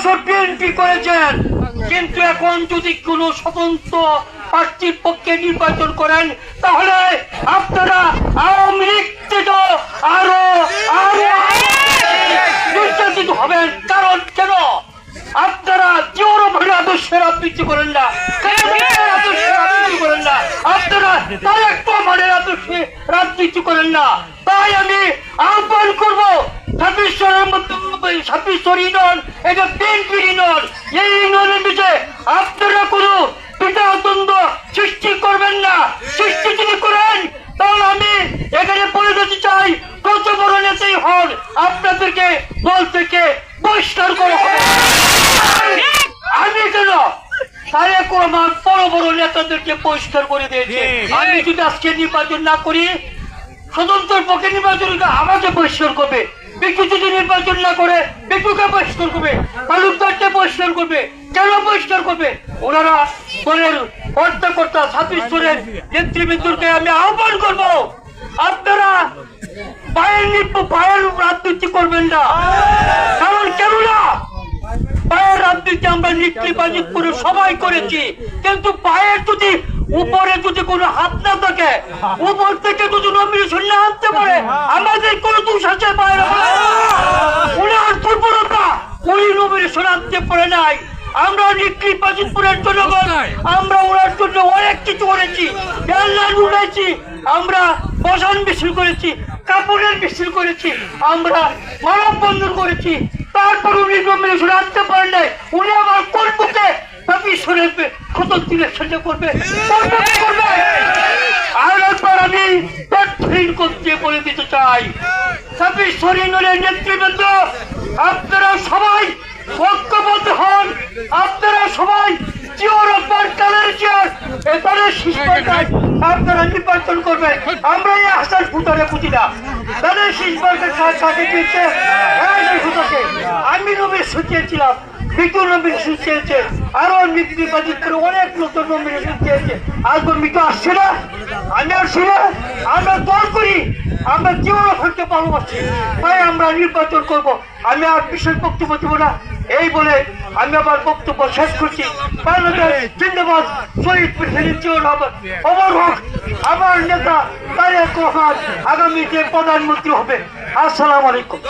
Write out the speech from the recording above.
বছর বিএনপি করেছেন। কিন্তু এখন যদি কোনো স্বতন্ত্র প্রার্থীর পক্ষে নির্বাচন করেন, তাহলে আপনারা আওয়ামী লীগ থেকে আরও আরও নির্যাতিত হবেন। কারণ কেন? আপনারা জিওর ভাবে আদর্শের আবৃত্তি করেন না। করেন না? আপনারা আদর্শে রাজনীতি করেন না। তাই আমি আহ্বান করব ছাব্বিশের মধ্যে ছাব্বিশের ইউনিয়ন এটা বিএনপি ইউনিয়ন এই ইউনিয়নের নিচে আপনারা কোনো পিতা দ্বন্দ্ব সৃষ্টি করবেন না। সৃষ্টি যদি করেন তাহলে আমি এখানে বলে দিতে চাই কত বড় নেতাই হন আপনাদেরকে দল থেকে বহিষ্কার করা আমি কেন? তারেক রহমান বড় বড় নেতাদেরকে বহিষ্কার করে দিয়েছে। আমি যদি আজকে নির্বাচন না করি স্বতন্ত্র পক্ষে নির্বাচন আমাকে বহিষ্কার করবে। নির্বাচন না করে বিক্ষুকে বহিষ্কার করবে তালুকদারকে বহিষ্কার করবে, কেন বহিষ্কার করবে? ওনারা দলের কর্তাকর্তা জনের নেতৃবৃন্দকে আমি আহ্বান করব, আপনারা পায়ের পায়ের রাজনীতি করবেন না। কারণ কেন না পায়ের রাজনীতি আমরা নিকলিবাজি করে সবাই করেছি। কিন্তু পায়ের যদি, উপরে যদি কোনো হাত না থাকে, উপর থেকে যদি নমিনেশন না আনতে পারে, আমাদের কোনো দোষ আছে পায়ের নমিনেশন আনতে পারে নাই। আমরা নিকলিবাজিপুরের জনগণ আমরা ওনার জন্য অনেক কিছু করেছি। উড়েছি আমরা বসান মিছিল করেছি কাপড়ের মিছিল করেছি আমরা মানববন্ধন করেছি। তারপর উনি নমিনেশন আনতে পারেন নাই। উনি আমার কোন বুকে ঈশ্বরের কত ইলেকশনটা করবে করবে করবে। আর একবার আমি করতে বলে দিতে চাই। ছাব্বিশ সরিনের নেতৃবৃন্দ আপনারা সবাই ঐক্যবদ্ধ হন। আপনারা সবাই আমরা নমিনেশন চেয়েছে, আরও অনেক নতুন নমিনেশন চেয়েছে। আজকে আসছে না, আমি আসছি না। আমরা দল করি, আমরা জীবন ফেলতে ভালোবাসি। তাই আমরা নির্বাচন করব। আমি আর বিশেষ বক্তব্য দেবো না। এই বলে আমি আমার বক্তব্য শেষ করছি। আমার নেতা তারেক আগামী যে প্রধানমন্ত্রী হবে। আসসালাম আলাইকুম।